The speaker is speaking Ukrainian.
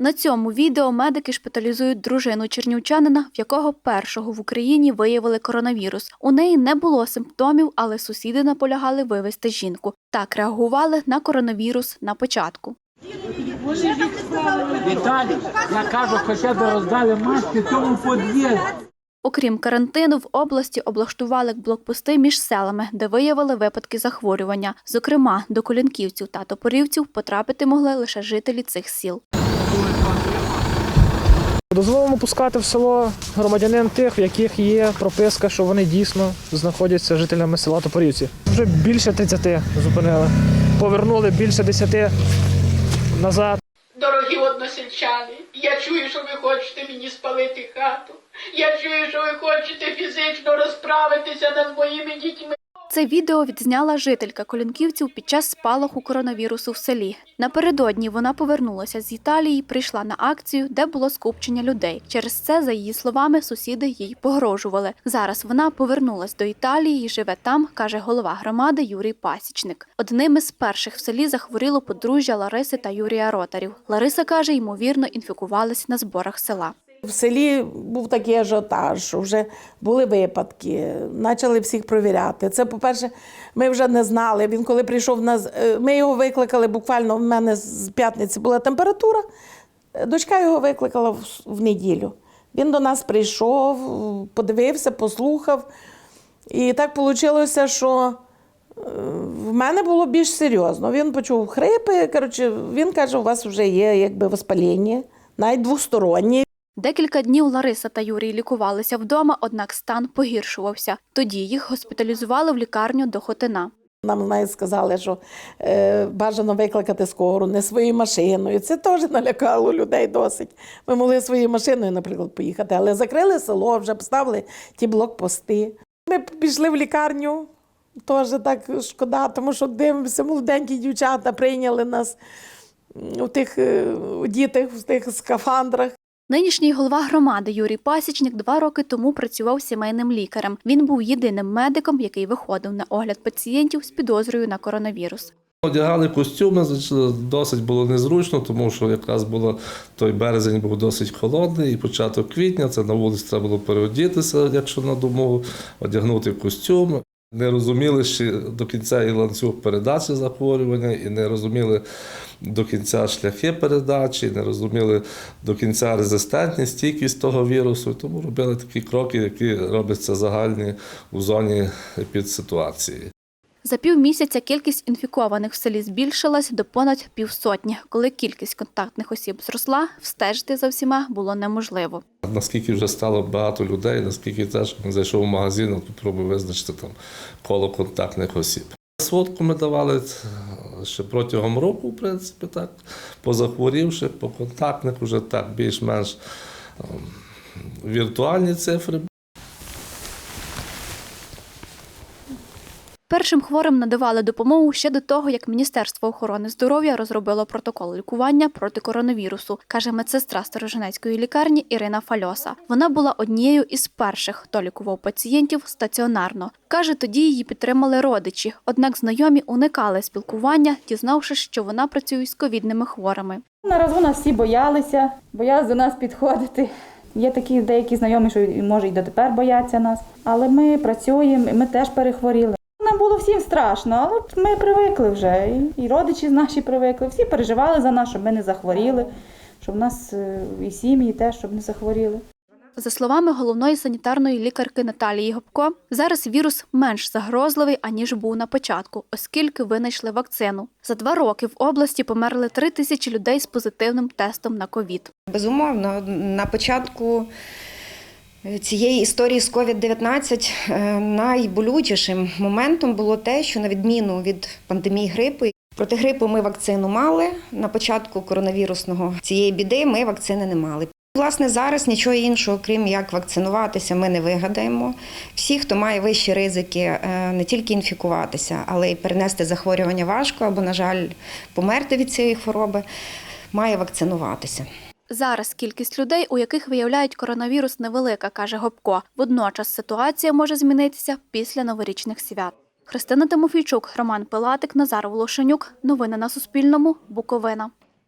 На цьому відео медики шпиталізують дружину чернівчанина, в якого першого в Україні виявили коронавірус. У неї не було симптомів, але сусіди наполягали вивезти жінку. Так реагували на коронавірус на початку. Віталій, я кажу, хоча б роздали маски цьому подвір'ю. Окрім карантину, в області облаштували блокпости між селами, де виявили випадки захворювання. Зокрема, до колінківців та топорівців потрапити могли лише жителі цих сіл. Дозволено пускати в село громадянин тих, в яких є прописка, що вони дійсно знаходяться жителями села Топорівці. Вже більше 30 зупинили. Повернули більше 10 назад. Дорогі односельчани, я чую, що ви хочете мені спалити хату. Я чую, що ви хочете фізично розправитися над моїми дітьми. Це відео відзняла жителька колінківців під час спалаху коронавірусу в селі. Напередодні вона повернулася з Італії, прийшла на акцію, де було скупчення людей. Через це, за її словами, сусіди їй погрожували. Зараз вона повернулась до Італії і живе там, каже голова громади Юрій Пасічник. Одним із перших в селі захворіло подружжя Лариси та Юрія Ротарів. Лариса каже, ймовірно, інфікувалась на зборах села. В селі був такий ажіотаж, що вже були випадки, почали всіх провіряти. Це, по-перше, ми вже не знали. Він коли прийшов нас, е, ми його викликали буквально. в мене з п'ятниці була температура. е, Дочка його викликала в, неділю. Він до нас прийшов, подивився, послухав. І так вийшло, що е, в мене було більш серйозно. Він почув хрипи. Коротше, він каже, у вас вже є якби воспаління, навіть двостороннє. Декілька днів Лариса та Юрій лікувалися вдома, однак стан погіршувався. Тоді їх госпіталізували в лікарню до Хотина. Нам навіть сказали, що е, бажано викликати скору не своєю машиною. Це теж налякало людей досить. Ми могли своєю машиною, наприклад, поїхати, але закрили село, вже поставили ті блокпости. Ми пішли в лікарню. Теж так шкода, тому що дивимося, молоденькі дівчата прийняли нас у тих е, дітях, в тих скафандрах. Нинішній голова громади Юрій Пасічник два роки тому працював сімейним лікарем. Він був єдиним медиком, який виходив на огляд пацієнтів з підозрою на коронавірус. Одягали костюми, значить, досить було незручно, тому що якраз було той березень був досить холодний, і початок квітня це на вулиці треба було переодітися, якщо на дому, одягнути костюм. Не розуміли ще до кінця і ланцюг передачі захворювання, і не розуміли до кінця шляхи передачі, не розуміли до кінця резистентність, стійкість того вірусу. Тому робили такі кроки, які робляться загальні у зоні епідситуації. За півмісяця кількість інфікованих в селі збільшилась до понад півсотні. Коли кількість контактних осіб зросла, встежити за всіма було неможливо. Наскільки вже стало багато людей, наскільки теж зайшов в магазин, то пробує визначити там коло контактних осіб. Сводку ми давали е, ще протягом року, в принципі, так, позахворівши, по контактних вже так більш-менш ем, віртуальні цифри. Першим хворим надавали допомогу ще до того, як Міністерство охорони здоров'я розробило протокол лікування проти коронавірусу, каже медсестра Сторожинецької лікарні Ірина Фальоса. Вона була однією із перших, хто лікував пацієнтів стаціонарно. Каже, тоді її підтримали родичі, однак знайомі уникали спілкування, дізнавшись, що вона працює з ковідними хворими. Наразі у нас всі боялися, боялися до нас підходити. Є такі деякі знайомі, що може і дотепер бояться нас. Але ми працюємо, і ми теж перехворіли. Нам було всім страшно, але ми привикли вже. І, і родичі наші привикли. Всі переживали за нас, щоб ми не захворіли, щоб в нас е, і сім'ї теж щоб не захворіли. За словами головної санітарної лікарки Наталії Гопко, зараз вірус менш загрозливий аніж був на початку, оскільки винайшли вакцину. За два роки в області померли три тисячі людей з позитивним тестом на ковід. Безумовно, на початку цієї історії з COVID-19 е, найболючішим моментом було те, що на відміну від пандемії грипу, проти грипу ми вакцину мали. На початку коронавірусного цієї біди ми вакцини не мали. Власне, зараз нічого іншого, крім як вакцинуватися, ми не вигадаємо. Всі, хто має вищі ризики, е, не тільки інфікуватися, але й перенести захворювання важко або, на жаль, померти від цієї хвороби, має вакцинуватися. Зараз кількість людей, у яких виявляють коронавірус, невелика, каже Гопко. Водночас ситуація може змінитися після новорічних свят. Христина Тимофійчук, Роман Пилатик, Назар Волошенюк. Новини на Суспільному. Буковина.